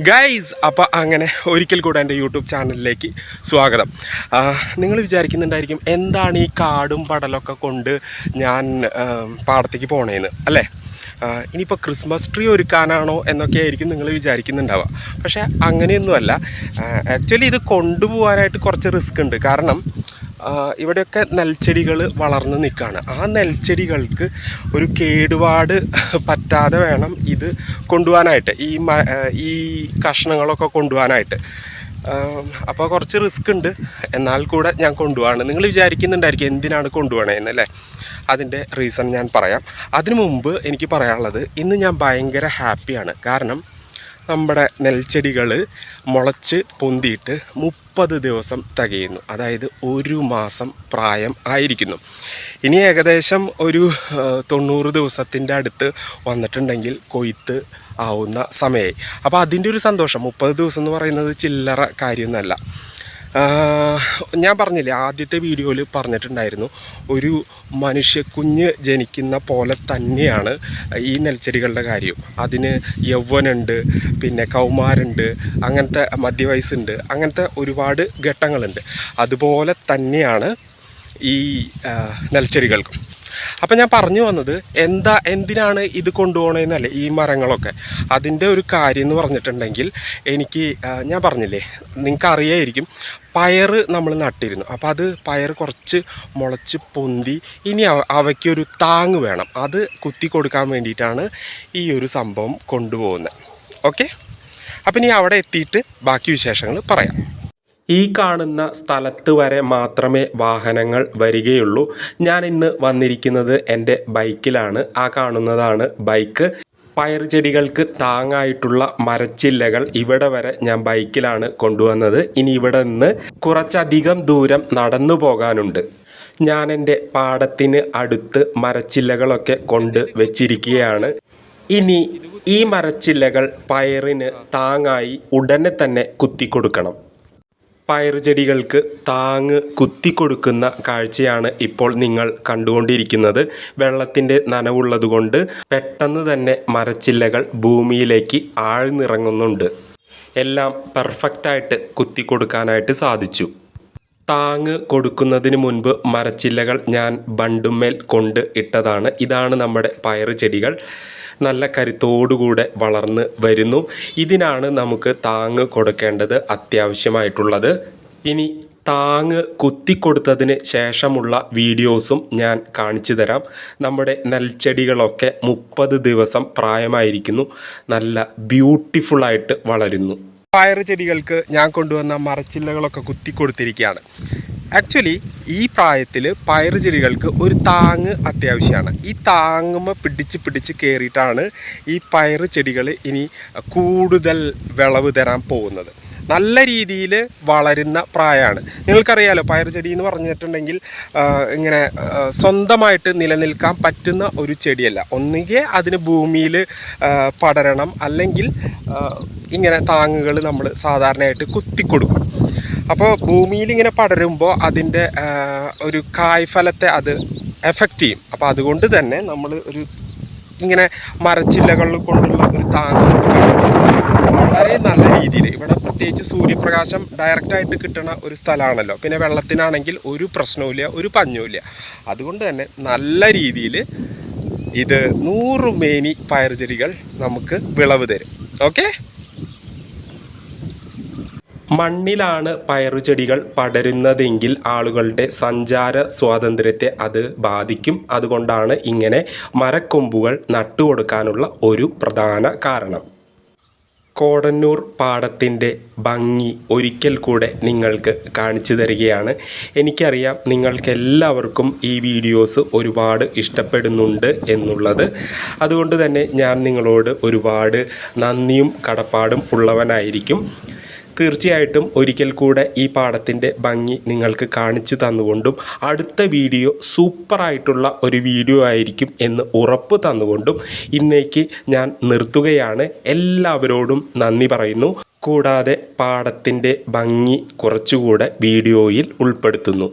Guys അപ്പോൾ അങ്ങനെ ഒരിക്കൽ കൂടെ എന്റെ യൂട്യൂബ് ചാനലിലേക്ക് സ്വാഗതം. നിങ്ങൾ വിചാരിക്കുന്നുണ്ടായിരിക്കും എന്താണ് ഈ കാടും പടലൊക്കെ കൊണ്ട് ഞാൻ പാടത്തേക്ക് പോണേന്ന് അല്ലേ? ഇനിയിപ്പോൾ ക്രിസ്മസ് ട്രീ ഒരുക്കാനാണോ എന്നൊക്കെ ആയിരിക്കും നിങ്ങൾ വിചാരിക്കുന്നുണ്ടാവുക. പക്ഷേ അങ്ങനെയൊന്നുമല്ല. ആക്ച്വലി ഇത് കൊണ്ടുപോകാനായിട്ട് കുറച്ച് റിസ്ക് ഉണ്ട്. കാരണം ഇവിടെയൊക്കെ നെൽച്ചെടികൾ വളർന്ന് നിൽക്കുകയാണ് ആ നെൽച്ചെടികൾക്ക് ഒരു കേടുപാട് പറ്റാതെ വേണം ഇത് കൊണ്ടുപോകാനായിട്ട്. ഈ ഈ കഷ്ണങ്ങളൊക്കെ കൊണ്ടുപോകാനായിട്ട്. അപ്പോൾ കുറച്ച് റിസ്ക് ഉണ്ട്. എന്നാൽ കൂടെ ഞാൻ കൊണ്ടുപോവാണ് നിങ്ങൾ വിചാരിക്കുന്നുണ്ടായിരിക്കും എന്തിനാണ് കൊണ്ടുപോകണേന്ന് അല്ലേ? അതിന്റെ റീസൺ ഞാൻ പറയാം. അതിനു മുമ്പ് എനിക്ക് പറയാനുള്ളത് ഇന്ന് ഞാൻ ഭയങ്കര ഹാപ്പിയാണ്. കാരണം നമ്മുടെ നെൽച്ചെടികൾ മുളച്ച് പൊന്തിയിട്ട് മുപ്പത് ദിവസം തികയുന്നു. അതായത് ഒരു മാസം പ്രായം ആയിരിക്കുന്നു. ഇനി ഏകദേശം ഒരു തൊണ്ണൂറ് ദിവസത്തിന്റെ അടുത്ത് വന്നിട്ടുണ്ടെങ്കിൽ കൊയ്ത്ത് ആവുന്ന സമയമായി അപ്പോൾ അതിന്റെ ഒരു സന്തോഷം. മുപ്പത് ദിവസം എന്ന് പറയുന്നത് ചില്ലറ കാര്യമൊന്നുമല്ല. ഞാൻ പറഞ്ഞില്ലേ ആദ്യത്തെ വീഡിയോയിൽ പറഞ്ഞിട്ടുണ്ടായിരുന്നു ഒരു മനുഷ്യക്കുഞ്ഞ് ജനിക്കുന്ന പോലെ തന്നെയാണ് ഈ നെൽച്ചെടികളുടെ കാര്യം. അതിന് യൗവനുണ്ട് പിന്നെ കൗമാരുണ്ട് അങ്ങനത്തെ മധ്യവയസ്സുണ്ട് അങ്ങനത്തെ ഒരുപാട് ഘട്ടങ്ങളുണ്ട്. അതുപോലെ തന്നെയാണ് ഈ നെൽച്ചെടികൾക്കും. അപ്പം ഞാൻ പറഞ്ഞു വന്നത് എന്താ എന്തിനാണ് ഇത് കൊണ്ടുപോകണമെന്നല്ലേ ഈ മരങ്ങളൊക്കെ. അതിന്റെ ഒരു കാര്യം എന്ന് പറഞ്ഞിട്ടുണ്ടെങ്കിൽ എനിക്ക് ഞാൻ പറഞ്ഞില്ലേ നിങ്ങൾക്ക് അറിയായിരിക്കും പയറ് നമ്മൾ നട്ടിരുന്നു. അപ്പോൾ അത് പയർ കുറച്ച് മുളച്ച് പൊന്തി ഇനി അവ അവയ്ക്കൊരു താങ് വേണം. അത് കുത്തി കൊടുക്കാൻ വേണ്ടിയിട്ടാണ് ഈ ഒരു സംഭവം കൊണ്ടുപോകുന്നത്. ഓക്കെ? അപ്പം ഇനി അവിടെ എത്തിയിട്ട് ബാക്കി വിശേഷങ്ങൾ പറയാം. ഈ കാണുന്ന സ്ഥലത്ത് വരെ മാത്രമേ വാഹനങ്ങൾ വരികയുള്ളൂ. ഞാൻ ഇന്ന് വന്നിരിക്കുന്നത് എന്റെ ബൈക്കിലാണ്. ആ കാണുന്നതാണ് ബൈക്ക്. പയർ ചെടികൾക്ക് താങ്ങായിട്ടുള്ള മരച്ചില്ലകൾ ഇവിടെ വരെ ഞാൻ ബൈക്കിലാണ് കൊണ്ടുവന്നത്. ഇനി ഇവിടെ നിന്ന് കുറച്ചധികം ദൂരം നടന്നു പോകാനുണ്ട്. ഞാൻ എന്റെ പാടത്തിന് അടുത്ത് മരച്ചില്ലകളൊക്കെ കൊണ്ട് വെച്ചിരിക്കുകയാണ്. ഇനി ഈ മരച്ചില്ലകൾ പയറിന് താങ്ങായി ഉടനെ തന്നെ കുത്തിക്കൊടുക്കണം. പയറുചെടികൾക്ക് താങ്ങ് കുത്തിക്കൊടുക്കുന്ന കാഴ്ചയാണ് ഇപ്പോൾ നിങ്ങൾ കണ്ടുകൊണ്ടിരിക്കുന്നത്. വെള്ളത്തിന്റെ നനവുള്ളതുകൊണ്ട് പെട്ടെന്ന് തന്നെ മരച്ചില്ലകൾ ഭൂമിയിലേക്ക് ആഴ്ന്നിറങ്ങുന്നുണ്ട്. എല്ലാം പെർഫെക്റ്റായിട്ട് കുത്തിക്കൊടുക്കാനായിട്ട് സാധിച്ചു. താങ്ങ് കൊടുക്കുന്നതിന് മുൻപ് മരച്ചില്ലകൾ ഞാൻ ബണ്ടുമേൽ കൊണ്ട് ഇട്ടതാണ്. ഇതാണ് നമ്മുടെ പയർ ചെടികൾ. നല്ല കരുത്തോടുകൂടെ വളർന്ന് വരുന്നു. ഇതിനാണ് നമുക്ക് താങ്ങ് കൊടുക്കേണ്ടത് അത്യാവശ്യമായിട്ടുള്ളത്. ഇനി താങ്ങ് കുത്തിക്കൊടുത്തതിന് ശേഷമുള്ള വീഡിയോസും ഞാൻ കാണിച്ചു തരാം. നമ്മുടെ നെൽച്ചെടികളൊക്കെ മുപ്പത് ദിവസം പ്രായമായിരിക്കുന്നു. നല്ല ബ്യൂട്ടിഫുള്ളായിട്ട് വളരുന്നു. പയറ് ചെടികൾക്ക് ഞാൻ കൊണ്ടുവന്ന മരച്ചില്ലകളൊക്കെ കുത്തി കൊടുത്തിരിക്കുകയാണ് ആക്ച്വലി ഈ പ്രായത്തിൽ പയർ ചെടികൾക്ക് ഒരു താങ്ങ് അത്യാവശ്യമാണ്. ഈ താങ്ങുമ്പോൾ പിടിച്ച് പിടിച്ച് കയറിയിട്ടാണ് ഈ പയർ ചെടികൾ ഇനി കൂടുതൽ വിളവ് തരാൻ പോകുന്നത്. നല്ല രീതിയിൽ വളരുന്ന പ്രായമാണ്. നിങ്ങൾക്കറിയാലോ പയർ ചെടി എന്ന് പറഞ്ഞിട്ടുണ്ടെങ്കിൽ ഇങ്ങനെ സ്വന്തമായിട്ട് നിലനിൽക്കാൻ പറ്റുന്ന ഒരു ചെടിയല്ല. ഒന്നുകിൽ അതിന് ഭൂമിയിൽ പടരണം അല്ലെങ്കിൽ ഇങ്ങനെ താങ്ങുകൾ നമ്മൾ സാധാരണയായിട്ട് കുത്തിക്കൊടുക്കും. അപ്പോൾ ഭൂമിയിൽ ഇങ്ങനെ പടരുമ്പോൾ അതിന്റെ ഒരു കായ്ഫലത്തെ അത് എഫക്റ്റ് ചെയ്യും. അപ്പോൾ അതുകൊണ്ട് തന്നെ നമ്മൾ ഒരു ഇങ്ങനെ മരച്ചില്ലകൾ കൊണ്ടുള്ള ഒരു താങ്ങ് കൊടുക്കുകയാണെങ്കിൽ വളരെ നല്ല രീതിയിൽ ഇവിടെ പ്രത്യേകിച്ച് സൂര്യപ്രകാശം ഡയറക്റ്റായിട്ട് കിട്ടുന്ന ഒരു സ്ഥലമാണല്ലോ. പിന്നെ വെള്ളത്തിനാണെങ്കിൽ ഒരു പ്രശ്നവുമില്ല ഒരു പഞ്ഞുമില്ല. അതുകൊണ്ട് തന്നെ നല്ല രീതിയിൽ ഇത് നൂറ് മേനി പയറുചെടികൾ നമുക്ക് വിളവ് തരും. ഓക്കെ? മണ്ണിലാണ് പയറുചെടികൾ പടരുന്നതെങ്കിൽ ആളുകളുടെ സഞ്ചാര സ്വാതന്ത്ര്യത്തെ അത് ബാധിക്കും. അതുകൊണ്ടാണ് ഇങ്ങനെ മരക്കൊമ്പുകൾ നട്ടുകൊടുക്കാനുള്ള ഒരു പ്രധാന കാരണം. കോടന്നൂർ പാടത്തിന്റെ ഭംഗി ഒരിക്കൽ കൂടെ നിങ്ങൾക്ക് കാണിച്ചു തരികയാണ്. എനിക്കറിയാം നിങ്ങൾക്കെല്ലാവർക്കും ഈ വീഡിയോസ് ഒരുപാട് ഇഷ്ടപ്പെടുന്നുണ്ട് എന്നുള്ളത്. അതുകൊണ്ട് തന്നെ ഞാൻ നിങ്ങളോട് ഒരുപാട് നന്ദിയും കടപ്പാടും ഉള്ളവനായിരിക്കും. തീർച്ചയായിട്ടും ഒരിക്കൽ കൂടെ ഈ പാടത്തിന്റെ ഭംഗി നിങ്ങൾക്ക് കാണിച്ചു തന്നുകൊണ്ടും അടുത്ത വീഡിയോ സൂപ്പറായിട്ടുള്ള ഒരു വീഡിയോ ആയിരിക്കും എന്ന് ഉറപ്പ് തന്നുകൊണ്ടും ഇന്നേക്ക് ഞാൻ നിർത്തുകയാണ്. എല്ലാവരോടും നന്ദി പറയുന്നു. കൂടാതെ പാടത്തിന്റെ ഭംഗി കുറച്ചുകൂടെ വീഡിയോയിൽ ഉൾപ്പെടുത്തുന്നു.